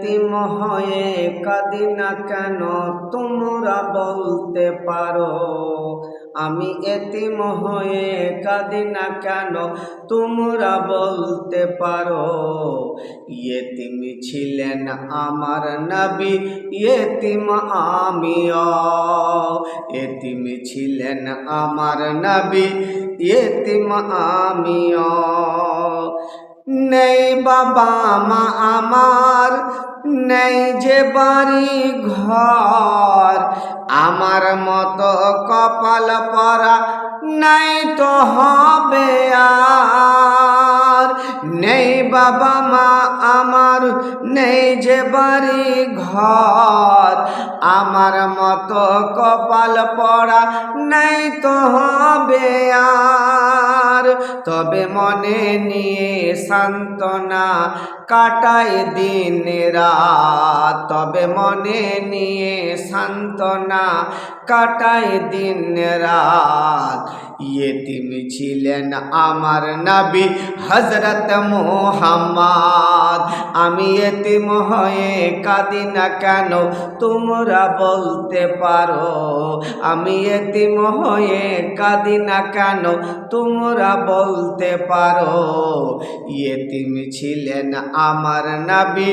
এতিম হয়ে কাঁদি না কেন? তোমরা বলতে পারো, আমি এতিম হয়ে কাঁদি না কেন? তোমরা বলতে পারো, ইয়েতিম ছিলেন আমার নবী, ইয়েতিম আমিও। এতিম ছিলেন আমার নবী, ইয়েতিম আমিও। নেই বাবা মা আমার, নেই যে বাড়ি ঘর। আমার মতো কপাল পরা নাই তো হবে আর। নেই বাবা মা আমার, নেই যে বাড়ি ঘর। আমার মতো কপাল পড়া নাই তো হবে তবে মনে নিয়ে সান্ত্বনা কাটাই দিন রাত, তবে মনে নিয়ে সান্ত্বনা কাটাই দিন রাত। ইয়েতিম ছিলেন আমার নাবি হজরত মোহাম্মদ। আমি এতিম হয়ে কাঁদি না কেন, তোমরা বলতে পারো। আমি এতিম হয়ে কাঁদি না কেন, তোমরা বলতে পারো। ইয়েতিম ছিলেন আমার নবী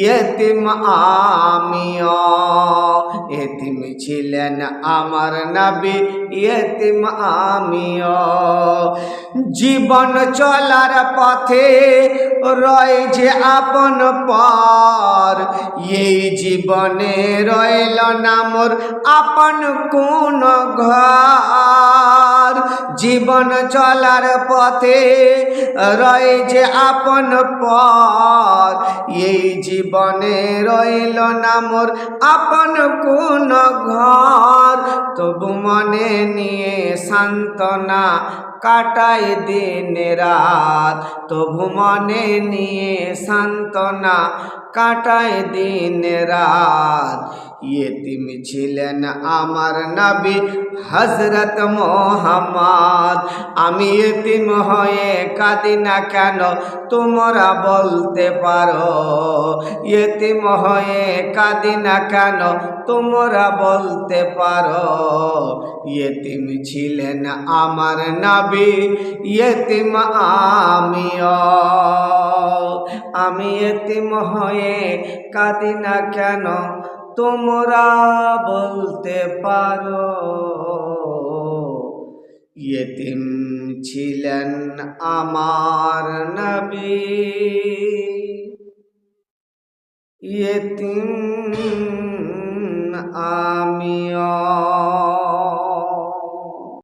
ইয়েতিম আমিও। এতিম ছিলেন আমার নবী ইয়েতিম আমিও। জীবন চলার পথে রয় যে আপন পর। এই জীবনে রইল না মোর আপন কোন ঘর। জীবন চলার পথে রয়েছে আপন পথ। এই জীবনে রইল না মোর আপন কোন ঘর। তবু মনে নিয়ে সান্ত্বনা কাটাই দিন রাত। তবু মনে নিয়ে সান্ত্বনা কাটাই দিন রাত। ইয়েতিম ছিলেন আমার নবী হজরত মোহাম্মদ। আমি এতিম হয়ে কাঁদি না কেন, তোমরা বলতে পারো। এতিম হয়ে কাঁদি না কেন তোমরা বলতে পারো, ইয়েতিম ছিলেন আমার নবী, ইয়েতিম আমিও। আমি এতিম হয়ে কাঁদি না কেন, তোমরা বলতে পারো। ইয়েতিম ছিলেন আমার নবী। ইয়েতিম